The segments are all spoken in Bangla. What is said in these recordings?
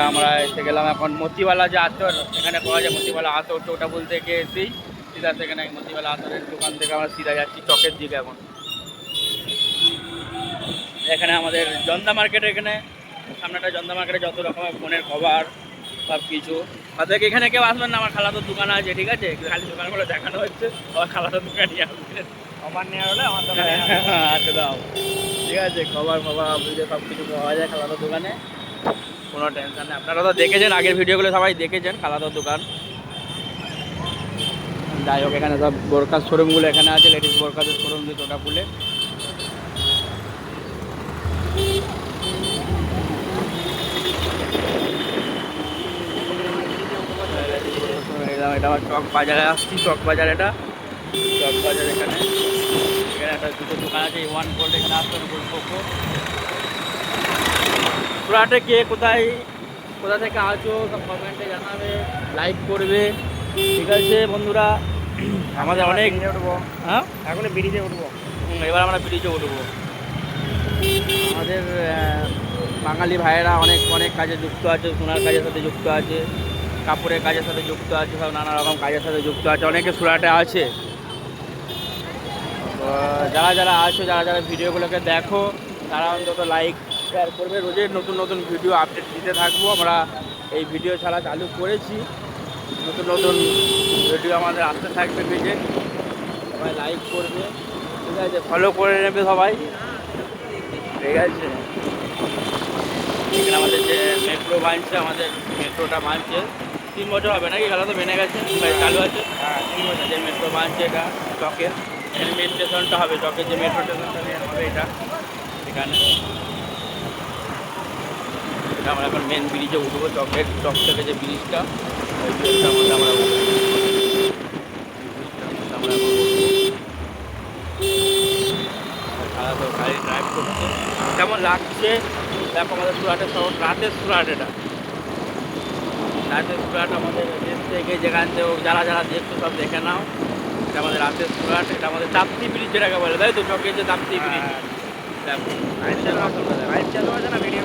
তা আমরা এসে গেলাম এখন মতিবালা যে আতর এখানে পাওয়া যায় মতিবালা আতর তো ওটা বলতে গিয়ে এসেই সিধা সেখানে মতিবালা আতরের দোকান থেকে আমরা সিধা যাচ্ছি চকের দিকে এখন। এখানে আমাদের জন্দা মার্কেট এখানে সামনেটা জন্দা মার্কেটে যত রকমের ফোনের কভার সব কিছু অর্থাৎ এখানে কেউ আসবেন না? আমার খালাতো দোকান আছে ঠিক আছে? খালি দোকানগুলো দেখানো হচ্ছে আমার খালাতো দোকানই আসবে। আমার নেওয়া হলে আমার দোকানে আচ্ছা দাও। ঠিক আছে খবর খবর বুঝে সব কিছু পাওয়া যায় খালাতো দোকানে। কোনো টেনশন নেই। আপনারা তো দেখেছেন, আগের ভিডিওগুলো সবাই দেখেছেন খালাতো দোকান। যাই হোক, এখানে সব বোরকার শোরুমগুলো এখানে আছে লেডিস বোরকাদের শোরুম দিয়ে ওটা খুলে। এটা আমার চক বাজারে আসছি, চক বাজার এটা। চক বাজার এখানে। এখানে একটা দুটো দোকান আছে ওয়ান গোল্ড এখানে আসবেন গোল্ড পুরাটে কে কোথায় কোথা থেকে আছো সব কমেন্টে জানাবে লাইক করবে। ঠিক আছে বন্ধুরা আমাদের অনেক উঠবো। হ্যাঁ? এখন ব্রিজে উঠবো। এবার আমরা ব্রিজে উঠবো। আমাদের বাঙালি ভাইয়েরা অনেক অনেক কাজে যুক্ত আছে সোনার কাজের সাথে যুক্ত আছে কাপড়ের কাজের সাথে যুক্ত আছে সব নানা রকম কাজের সাথে যুক্ত আছে অনেকে সুরাটে আছে। যারা যারা আছো যারা যারা ভিডিওগুলোকে দেখো তারা অন্তত লাইক শেয়ার করবে। রোজের নতুন নতুন ভিডিও আপডেট দিতে থাকব। আমরা এই ভিডিও ছাড়া চালু করেছি। নতুন নতুন ভিডিও আমাদের আসতে থাকবে পেজে। সবাই লাইক করবে। ঠিক আছে ফলো করে নেবে সবাই। ঠিক আছে। আমাদের যে মেট্রো বানছে, আমাদের মেট্রোটা বানছে। তিন বছর হবে নাকি? খেলা তো বেনে গেছে। চালু আছে? হ্যাঁ তিন বছর যে মেট্রো বানছে এটা, চকের। এখানে মেন স্টেশনটা হবে, চকের যে মেট্রো স্টেশনটা হবে এটা। এখানে। আমরা এখন মেন ব্রিজে উঠবো চকের চক থেকে যে ব্রিজটা ওই ব্রিজটার মধ্যে আমরা আমরা এখন তো গাড়ি ড্রাইভ করছে। কেমন লাগছে? দেখো আমাদের সুরাটের শহর রাতের সুরাট এটা। রাতের সুরাট আমাদের দেশ থেকে যেখান থেকে যারা যারা দেখছ সব দেখে নাও। এটা আমাদের রাতের সুরাট এটা আমাদের তাপ্তি ব্রিজ যেটাকে বলে তাই তো? চকের যে তাপ্তি ব্রিজ দেখো লাইভ চালু আছে লাইভ চালু আছে না? ভিডিও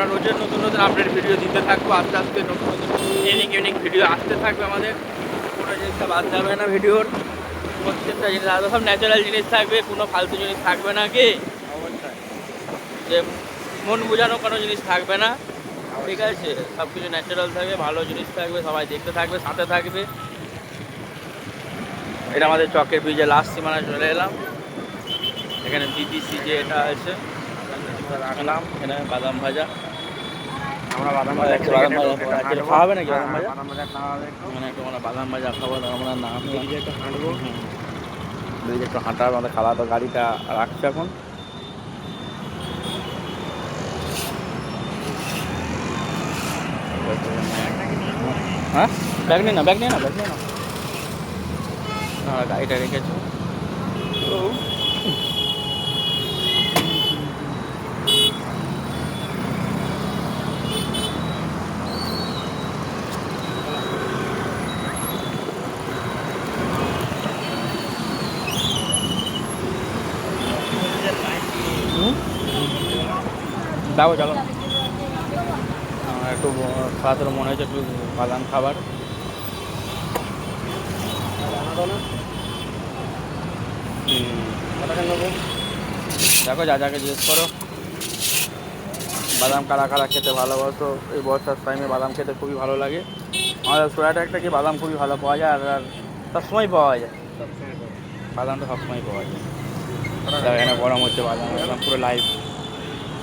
আমরা রোজের নতুন নতুন আপডেট ভিডিও দিতে থাকব আস্তে আস্তে নতুন নতুন ইউনিক ইউনিক ভিডিও আসতে থাকবে আমাদের। কোনো জিনিসটা বাদ যাবে না ভিডিওর প্রত্যেকটা জিনিস আলাদা সব ন্যাচারাল জিনিস থাকবে কোনো ফালতু জিনিস থাকবে না কি? যে মন বোঝানো কোনো জিনিস থাকবে না। ঠিক আছে? সব কিছু ন্যাচারাল থাকবে ভালো জিনিস থাকবে সবাই দেখতে থাকবে সাথে থাকবে। এটা আমাদের চকের ব্রিজে লাস্ট সীমানায় চলে এলাম। এখানে বিবিসি যে এটা আছে। রাখলাম এখানে বাদাম ভাজা। ভাজা একটু বাদাম ভাজা নাকি বাদাম একটু। মানে আমরা বাদাম ভাজা খাব আমরা নাম ব্রিজে একটু হাঁটবো। ব্রিজে একটু হাঁটা আমাদের খালা তো গাড়িটা রাখছে এখন। হ্যাঁ? ব্যাগ নিয়ে না ব্যাগ নিয়ে না ব্যাগ নিয়ে না গাড়িটা রেখেছি। যাব চলো। আমার একটু তাড়াতাড়ি মনে হচ্ছে একটু বাদাম খাবার। দেখো যা যাকে জিজ্ঞেস করো। বাদাম কারা কারা খেতে ভালোবাসো এই বর্ষার টাইমে বাদাম খেতে খুবই ভালো লাগে। আমাদের সোয়াটা একটা কি বাদাম খুবই ভালো পাওয়া যায় আর আর সবসময় পাওয়া যায়। বাদাম তো সবসময় পাওয়া যায়। এখানে গরম হচ্ছে বাদাম একদম পুরো লাইভ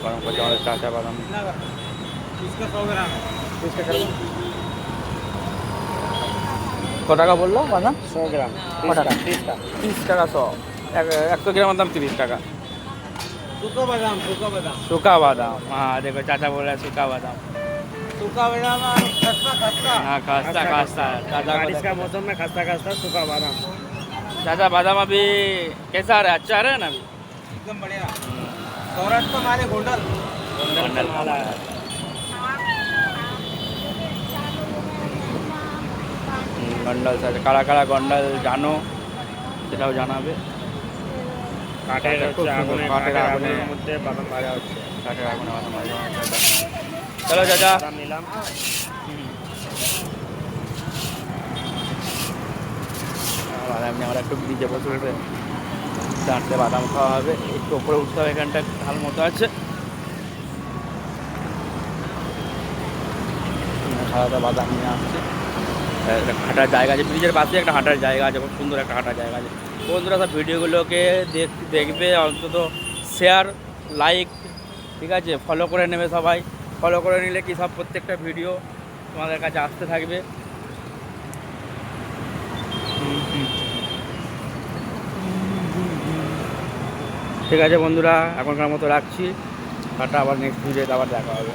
গরম করছে আমাদের চাচা বাদাম इसका सौ ग्राम है ক টাকা বললো বাদাম सौ ग्राम কটা? तीस का তিরিশ টাকা শ এক- একশো গ্রামের দাম তিরিশ টাকা सूखा बादाम सूखा बादाम শুকা বাদাম হ্যাঁ দেখো চাচা বলে শুকা বাদাম सूखा बादाम और खस्ता खस्ता हाँ खस्ता खस्ता चाचा बारिश का को- मौसम में खस्ता खस्ता सूखा बादाम चाचा बादाम अभी कैसा आ रहा है अच्छा आ रहा है ना अभी एकदम बढ़िया સૌરાષ્ટ્ર તો મારે ગોંડલ. গন্ডল আছে কারা কারা গন্ডল জানো সেটাও জানাবে কাঠের আগুনে কাঠের আগুনের মধ্যে বাদাম ভাজা হচ্ছে কাঠের আগুনে বাদাম ভাজা হচ্ছে চলো চাচা নিলাম আমরা একটু নিজে বসে চারটে বাদাম খাওয়া হবে। একটু ওপরে উঠতে হবে, এখানটা ঢাল মতো আছে। সারাটা বাদাম নিয়ে আসছে। একটা হাঁটার জায়গা আছে, ব্রিজের পাশে একটা হাঁটার জায়গা আছে, খুব সুন্দর একটা হাঁটার জায়গা আছে। বন্ধুরা, সব ভিডিওগুলোকে দেখ, দেখবে, অন্তত শেয়ার লাইক ঠিক আছে? ফলো করে নেবে সবাই। ফলো করে নিলে কি সব প্রত্যেকটা ভিডিও তোমাদের কাছে আসতে থাকবে। ঠিক আছে বন্ধুরা এখনকার মতো রাখছি। টাটা আবার নেক্সট ভিডিওতে আবার দেখা হবে।